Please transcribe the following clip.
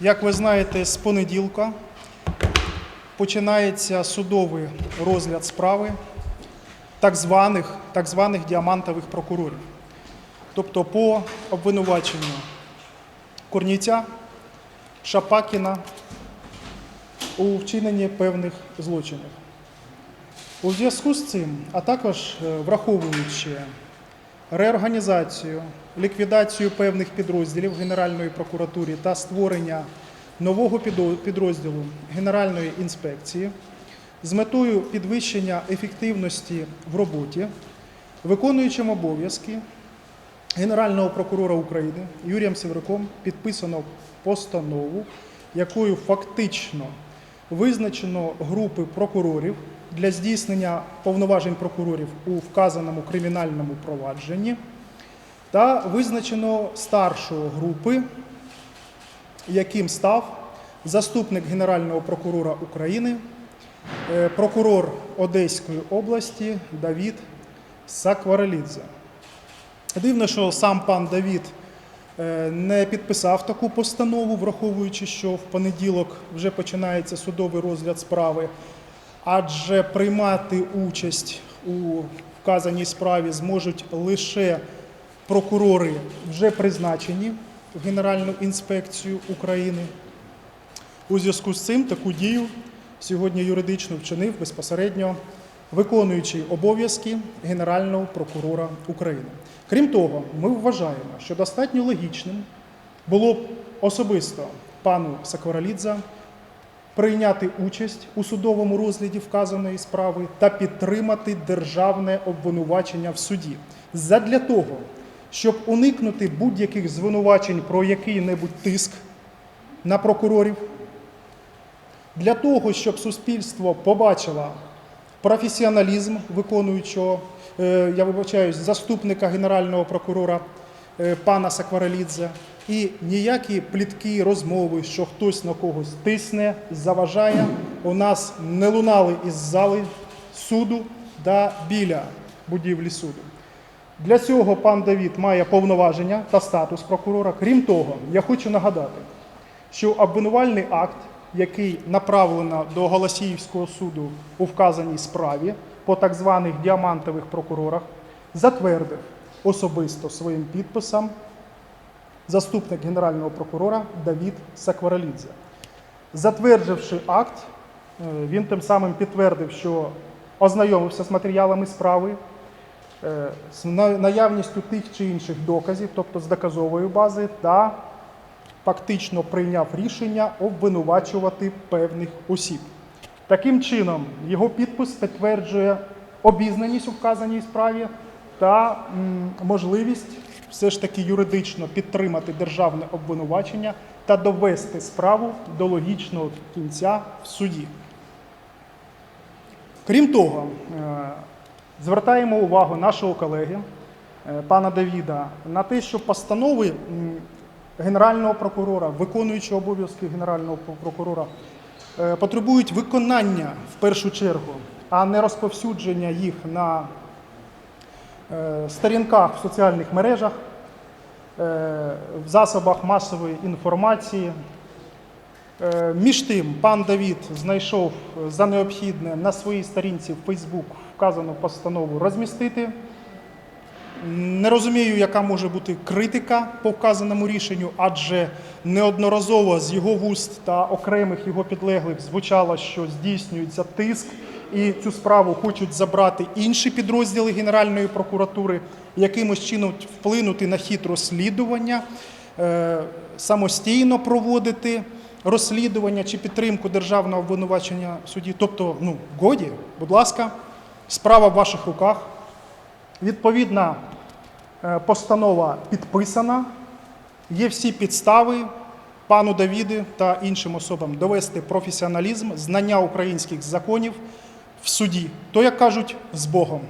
Як ви знаєте, з понеділка починається судовий розгляд справи так званих, так званих діамантових прокурорів. Тобто по обвинуваченню Корніця, Шапакіна у вчиненні певних злочинів. У зв'язку з цим, а також е, враховуючи реорганізацію, ліквідацію певних підрозділів Генеральної прокуратури та створення нового підрозділу Генеральної інспекції з метою підвищення ефективності в роботі, виконуючим обов'язки Генерального прокурора України Юрієм Севрюком підписано постанову, якою фактично визначено групи прокурорів для здійснення повноважень прокурорів у вказаному кримінальному провадженні та визначено старшого групи, яким став заступник Генерального прокурора України, е, прокурор Одеської області Давід Сакварелідзе. Дивно, що сам пан Давід е, не підписав таку постанову, враховуючи, що в понеділок вже починається судовий розгляд справи, адже приймати участь у вказаній справі зможуть лише прокурори, вже призначені в Генеральну інспекцію України. У зв'язку з цим таку дію сьогодні юридично вчинив безпосередньо виконуючий обов'язки Генерального прокурора України. Крім того, ми вважаємо, що достатньо логічним було б особисто пану Сакваралідзе прийняти участь у судовому розгляді вказаної справи та підтримати державне обвинувачення в суді. Задля того, щоб уникнути будь-яких звинувачень про який-небудь тиск на прокурорів, для того, щоб суспільство побачило професіоналізм виконуючого, е, я вибачаюсь, заступника генерального прокурора е, пана Сакварелідзе, і ніякі плітки, розмови, що хтось на когось тисне, заважає, у нас не лунали із зали суду та біля будівлі суду. Для цього пан Давід має повноваження та статус прокурора. Крім того, я хочу нагадати, що обвинувальний акт, який направлено до Голосіївського суду у вказаній справі по так званих діамантових прокурорах, затвердив особисто своїм підписом заступник генерального прокурора Давід Сакваралідзе. Затвердивши акт, е, він тим самим підтвердив, що ознайомився з матеріалами справи, е, з наявністю тих чи інших доказів, тобто з доказової бази, та фактично прийняв рішення обвинувачувати певних осіб. Таким чином, його підпис підтверджує обізнаність у вказаній справі та можливість все ж таки юридично підтримати державне обвинувачення та довести справу до логічного кінця в суді. Крім того, е, звертаємо увагу нашого колеги, е, пана Давіда, на те, що постанови Генерального прокурора, виконуючого обов'язки Генерального прокурора, е, потребують виконання в першу чергу, а не розповсюдження їх на сторінках в соціальних мережах, е, в засобах масової інформації. Е, Між тим, пан Давід знайшов за необхідне на своїй сторінці в Facebook вказану постанову розмістити. Не розумію, яка може бути критика по вказаному рішенню, адже неодноразово з його вуст та окремих його підлеглих звучало, що здійснюється тиск, і цю справу хочуть забрати інші підрозділи Генеральної прокуратури, якимось чином вплинути на хід розслідування, е, самостійно проводити розслідування чи підтримку державного обвинувачення в суді. Тобто, ну, годі, будь ласка, справа в ваших руках. Відповідна е, постанова підписана. Є всі підстави пану Давіду та іншим особам довести професіоналізм, знання українських законів в суді. То, як кажуть, з Богом.